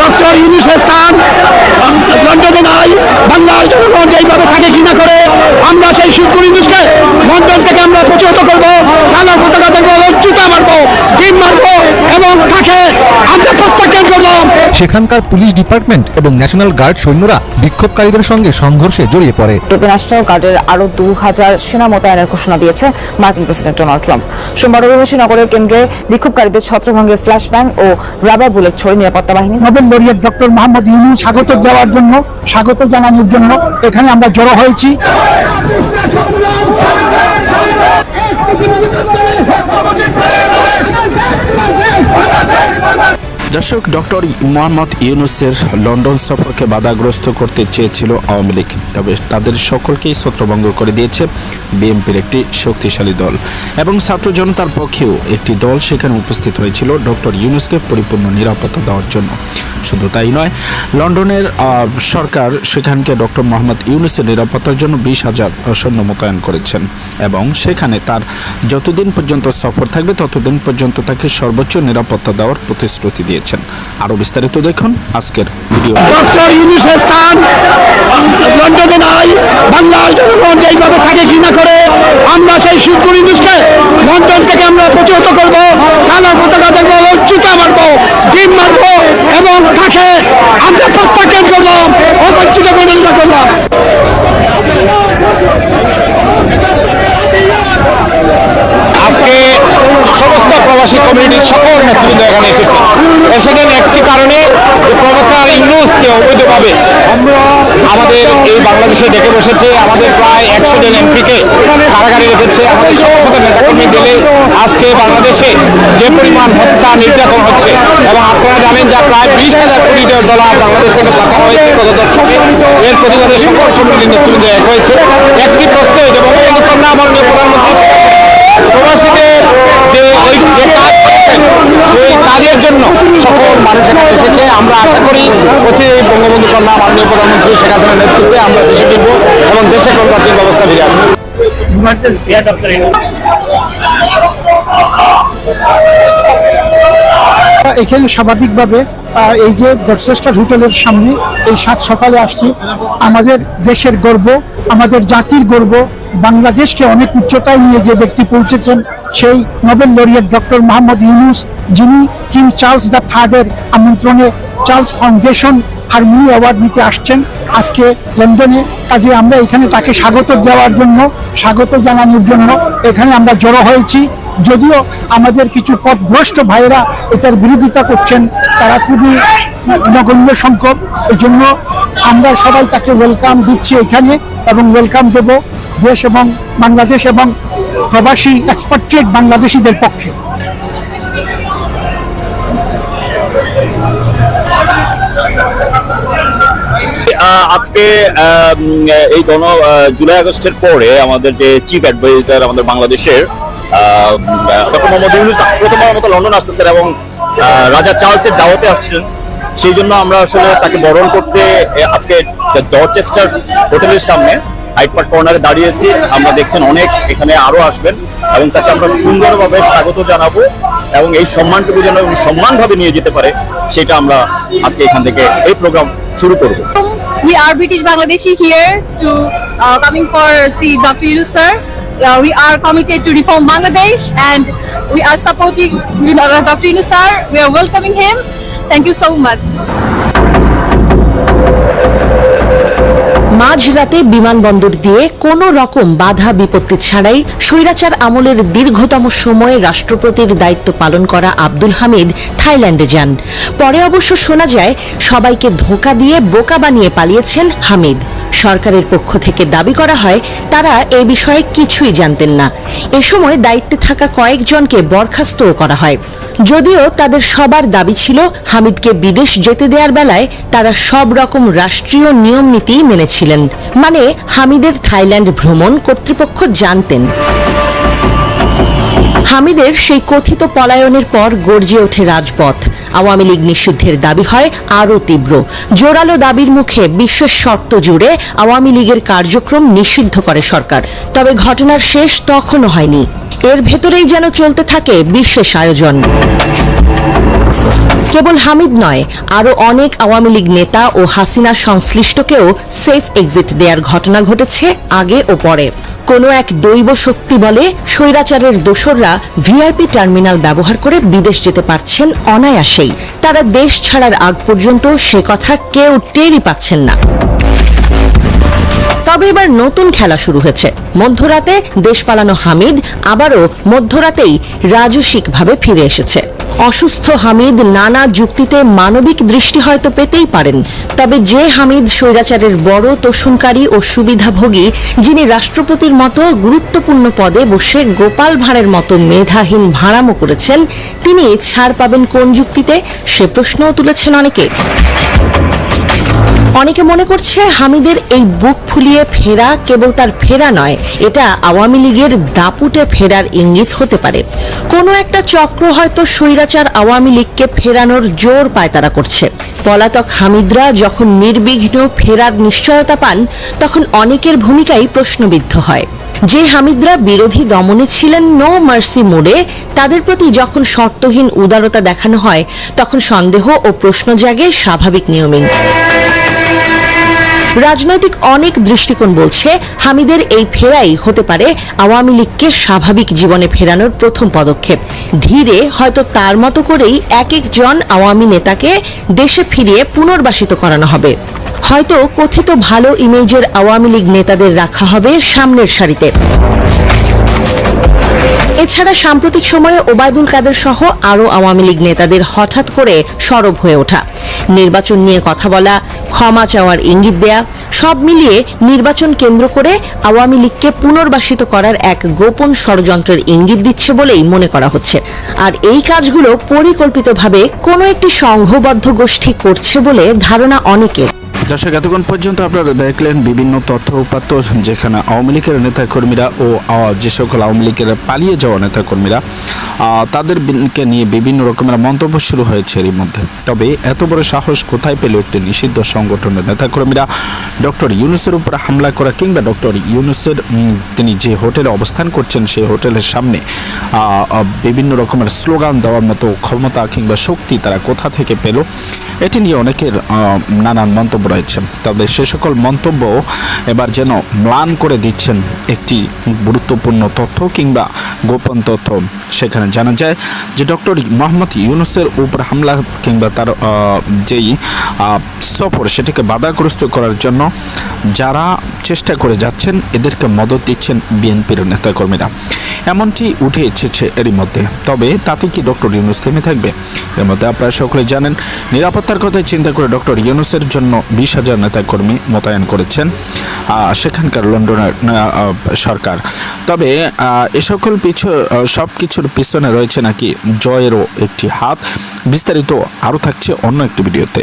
Doctor ইউনিশ স্থান লন্ডনে নাই, বাংলার জনগণ যেইভাবে থাকে ঘৃণা করে, আমরা সেই শিবপুর ইউনিশকে লন্ডন থেকে আমরা প্রচলিত করব, কালো পতাকা দেখব জুতা মারবো, ডিম মারবো এবং তাকে আমরা করলাম সেখানকার পুলিশ ডিপার্টমেন্ট এবং ন্যাশনাল গার্ড সৈন্যরা বিক্ষোভকারীদের সঙ্গে সংঘর্ষে জড়িয়ে পড়ে। ন্যাশনাল গার্ডের আরও দু হাজার সেনা মোতায়েনের ঘোষণা দিয়েছে মার্কিন প্রেসিডেন্ট ডোনাল্ড ট্রাম্প। সোমবার অভিবাসী নগরের কেন্দ্রে বিক্ষোভকারীদের ছত্রভঙ্গের ফ্ল্যাশ ব্যাং ও রাবার বুলেট ছড়ে নিরাপত্তা বাহিনী Nobel laureate doctor Mohammad Yunus স্বাগত দেওয়ার জন্য স্বাগত জানানোর জন্য এখানে আমরা জড়ো হয়েছি। দর্শক, ডক্টর মোহাম্মদ ইউনুসের লন্ডন সফরকে বাধাগ্রস্ত করতে চেয়েছিল আওয়ামী লীগ। তবে তাদের সকলকেই ছত্রভঙ্গ করে দিয়েছে বিএনপির একটি শক্তিশালী দল। এবং ছাত্র জনতার পক্ষেও একটি দল সেখানে উপস্থিত হয়েছিল ডক্টর ইউনুসকে পরিপূর্ণ নিরাপত্তা দেওয়ার জন্য। শুধু তাই নয়, লন্ডনের সরকার সেখানকে ডক্টর মোহাম্মদ ইউনুসের নিরাপত্তার জন্য বিশ হাজার সৈন্য মোতায়েন করেছেন। এবং সেখানে তার যতদিন পর্যন্ত সফর থাকবে, ততদিন পর্যন্ত তাকে সর্বোচ্চ নিরাপত্তা দেওয়ার প্রতিশ্রুতি দিয়েছেন আরও বিস্তারিত দেখুন আজকের ভিডিও। ডক্টর লন্ডনে নাই, বাংলার জনগণ যেইভাবে ঘৃণা করে, আমরা সেই সুদপুর ইউনুসকে লন্ডন থেকে আমরা প্রতিহত করব কালো পতাকা দেখব মারবো ডিম মারবো, এবং তাকে আমরা প্রত্যাখ্যান করলাম অবঞ্চিত গণনা করলাম আজকে সমস্ত প্রবাসী কমিউনিটির সকল নেতৃবৃন্দ এখানে এসেছে এসেছেন একটি কারণে যে যে অবৈধভাবে। আমাদের এই বাংলাদেশে ডেকে বসেছে আমাদের প্রায় একশো জন এমপিকে কারাগারে রেখেছে আমাদের সমস্ত নেতাকর্মী জেলে। আজকে বাংলাদেশে যে পরিমাণ হত্যা নির্যাতন হচ্ছে এবং আপনারা জানেন যে প্রায় বিশ হাজার কোটি ডলার বাংলাদেশ থেকে পাচার হয়েছে গত দশকে এর প্রতিবাদে সকল কমিউনিটির নেতৃবৃন্দ এক হয়েছে। একটি প্রশ্ন যে বঙ্গবন্ধু কন্যা মাননীয় প্রধানমন্ত্রী প্রবাসীদের যে ওই যে কাজ করেছেন সেই কাজের জন্য সকল মানুষ এখানে এসেছে। আমরা আশা করি হচ্ছে এই বঙ্গবন্ধু কন্যা মাননীয় প্রধানমন্ত্রী শেখ হাসিনার নেতৃত্বে আমরা দেশে ফিরব এবং দেশে গণতান্ত্রিক ব্যবস্থা ফিরে আসব। এখানে স্বাভাবিকভাবে এই যে দর্শেস্টার হোটেলের সামনে এই সাত সকালে আসছি। আমাদের দেশের গর্ব, আমাদের জাতির গর্ব, বাংলাদেশকে অনেক উচ্চতায় নিয়ে যে ব্যক্তি পৌঁছেছেন সেই Nobel laureate doctor Mohammad Yunus যিনি কিং চার্লস দ্য থার্ডের আমন্ত্রণে চার্লস ফাউন্ডেশন হারমোনি অ্যাওয়ার্ড নিতে আসছেন। আজকে লন্ডনে। কাজে আমরা এখানে তাকে স্বাগত দেওয়ার জন্য, স্বাগত জানানোর জন্য এখানে আমরা জড়ো হয়েছি। যদিও আমাদের কিছু পথভ্রষ্ট ভাইয়েরা এটার বিরোধিতা করছেন, তারা খুবই নগণ্য সংখ্যক। এই জন্য আমরা সবাই তাকে ওয়েলকাম দিচ্ছি এখানে এবং ওয়েলকাম দেব। দেশ এবং বাংলাদেশ এবং প্রবাসী এক্সপার্ট্রেট বাংলাদেশিদের পক্ষে। আজকে এই গণ জুলাই আগস্টের পরে আমাদের যে চিফ অ্যাডভাইজার আমাদের বাংলাদেশের প্রথমবার মতো লন্ডন আসতেছেন এবং রাজা চার্লসের দাওয়াতে আসছেন সেই জন্য আমরা আসলে তাকে বরণ করতে আজকে ডরচেস্টার হোটেলের সামনে হাইট কর্নারে দাঁড়িয়েছি আমরা দেখছেন অনেক এখানে আরও আসবেন এবং তাকে আমরা সুন্দরভাবে স্বাগত জানাব এবং এই সম্মানটুকু যেন সম্মানভাবে নিয়ে যেতে পারে সেটা আমরা আজকে এখান থেকে এই প্রোগ্রাম শুরু করব We are British Bangladeshi here to uh, coming for see Dr. Yunus sir. Uh, we are committed to reform Bangladesh and we are supporting Dr. Yunus sir. We are welcoming him. Thank you so much. মাঝরাতে বিমানবন্দর দিয়ে কোনো রকম বাধা বিপত্তি ছাড়াই স্বৈরাচার আমলের দীর্ঘতম সময়ে রাষ্ট্রপতির দায়িত্ব পালন করা আব্দুল হামিদ থাইল্যান্ডে যান। পরে অবশ্য শোনা যায়, সবাইকে ধোঁকা দিয়ে বোকা বানিয়ে পালিয়েছেন হামিদ। সরকারের পক্ষ থেকে দাবি করা হয়, তারা এ বিষয়ে কিছুই জানতেন না। এ সময় দায়িত্বে থাকা কয়েকজনকে বরখাস্তও করা হয়। যদিও তাদের সবার দাবি ছিল হামিদকে বিদেশ যেতে দেওয়ার বেলায় তারা সব রকম রাষ্ট্রীয় নিয়ম নীতি মেনেছিলেন মানে হামিদের থাইল্যান্ড ভ্রমণ কর্তৃপক্ষ জানতেন। হামিদের সেই কথিত পলায়নের পর গর্জে ওঠে রাজপথ। আওয়ামী লীগ নিষিদ্ধের দাবি হয় আরও তীব্র। জোরালো দাবির মুখে বিশ্বের শর্ত জুড়ে আওয়ামী লীগের কার্যক্রম নিষিদ্ধ করে সরকার। তবে ঘটনার শেষ তখনও হয়নি। এর ভেতরেই যেন চলতে থাকে বিশেষ আয়োজন। কেবল হামিদ নয়, আরও অনেক আওয়ামী লীগ নেতা ও হাসিনা সংশ্লিষ্টকেও সেফ এক্সিট দেওয়ার ঘটনা ঘটেছে আগে ও পরে। কোনো এক দৈব শক্তি বলে স্বৈরাচারের দোসররা ভিআইপি টার্মিনাল ব্যবহার করে বিদেশ যেতে পারছেন অনায়াসেই। তারা দেশ ছাড়ার আগ পর্যন্ত সে কথা কেউ টেরই পাচ্ছেন না। তবে এবার নতুন খেলা শুরু হয়েছে। মধ্যরাতে দেশ পালানো হামিদ আবারও মধ্যরাতেই রাজসিকভাবে ফিরে এসেছে। অসুস্থ হামিদ, নানা যুক্তিতে মানবিক দৃষ্টি হয়তো পেতেই পারেন। তবে যে হামিদ স্বৈরাচারের বড় তোষণকারী ও সুবিধাভোগী, যিনি রাষ্ট্রপতির মতো গুরুত্বপূর্ণ পদে বসে গোপাল ভাঁড়ের মতো মেধাহীন ভাড়ামো করেছেন, তিনি ছাড় পাবেন কোন যুক্তিতে? সে প্রশ্নও তুলেছেন অনেকে। অনেকে মনে করছে হামিদের এই বুক ফুলিয়ে ফেরা কেবল তার ফেরা নয়, এটা আওয়ামী লীগের দাপুটে ফেরার ইঙ্গিত হতে পারে। কোনো একটা চক্র হয়তো স্বৈরাচার আওয়ামী লীগকে ফেরানোর জোর পায়তারা করছে। পলাতক হামিদরা যখন নির্বিঘ্ন ফেরার নিশ্চয়তা পান, তখন অনেকের ভূমিকাই প্রশ্নবিদ্ধ হয়। যে হামিদরা বিরোধী দমনে ছিলেন নো মার্সি মোডে, তাদের প্রতি যখন শর্তহীন উদারতা দেখানো হয়, তখন সন্দেহ ও প্রশ্ন জাগে স্বাভাবিক নিয়মেই রাজনৈতিক অনেক দৃষ্টিকোণ বলছে, হামিদের এই ফেরাই হতে পারে আওয়ামী লীগকে স্বাভাবিক জীবনে ফেরানোর প্রথম পদক্ষেপ। ধীরে হয়তো তার মতো করেই এক একজন আওয়ামী নেতাকে দেশে ফিরিয়ে পুনর্বাসিত করানো হবে। হয়তো কথিত ভালো ইমেজের আওয়ামী লীগ নেতাদের রাখা হবে সামনের সারিতে। এছাড়া সাম্প্রতিক সময়ে ওবায়দুল কাদের সহ আরও আওয়ামী লীগ নেতাদের হঠাৎ করে সরব হয়ে ওঠা। নির্বাচন নিয়ে কথা বলা ক্ষমা চাওয়ার ইঙ্গিত দেয়া, সব মিলিয়ে নির্বাচন কেন্দ্র করে আওয়ামী লীগকে পুনর্বাসিত করার এক গোপন ষড়যন্ত্রের ইঙ্গিত দিচ্ছে বলেই মনে করা হচ্ছে। আর এই কাজগুলো পরিকল্পিতভাবে কোনো একটি সংঘবদ্ধ গোষ্ঠী করছে বলে ধারণা অনেকের। দর্শক, এতক্ষণ পর্যন্ত আপনারা দেখলেন বিভিন্ন তথ্য উপাত্ত, যেখানে আওয়ামী লীগের নেতাকর্মীরা ও যে সকল আওয়ামী লীগের পালিয়ে যাওয়া নেতাকর্মীরা তাদেরকে নিয়ে বিভিন্ন রকমের মন্তব্য শুরু হয়েছে এরই মধ্যে। তবে এত বড় সাহস কোথায় পেল একটি নিষিদ্ধ সংগঠনের নেতাকর্মীরা? ডক্টর ইউনুসের উপর হামলা করা কিংবা ডক্টর ইউনুসের তিনি যে হোটেলে অবস্থান করছেন, সেই হোটেলের সামনে বিভিন্ন রকমের স্লোগান দেওয়ার মতো ক্ষমতা কিংবা শক্তি তারা কোথা থেকে পেল? এটি নিয়ে অনেকের নানান মন্তব্য রয়েছে। তবে সে সকল মন্তব্য এবার যেন ম্লান করে দিচ্ছেন একটি গুরুত্বপূর্ণ তথ্য কিংবা গোপন তথ্য। সেখানে জানা যায় যে ডক্টর মোহাম্মদ ইউনুসের উপর হামলা কিংবা তার যেই সফর সেটাকে বাধাগ্রস্ত করার জন্য যারা চেষ্টা করে যাচ্ছেন, এদেরকে মদত দিচ্ছেন বিএনপির নেতাকর্মীরা। এমনটি উঠে এসেছে এরই মধ্যে। তবে তাতে কি ডক্টর ইউনুস থেমে থাকবে? এর মধ্যে আপনারা সকলে জানেন, নিরাপত্তার কথা চিন্তা করে ডক্টর ইউনুসের জন্য বিশ হাজার নেতাকর্মী মোতায়েন করেছেন সেখানকার লন্ডনের সরকার। তবে এ সকল পিছু সব কিছুর পিছনে রয়েছে নাকি জয়েরও একটি হাত। বিস্তারিত আরও থাকছে অন্য একটি ভিডিওতে।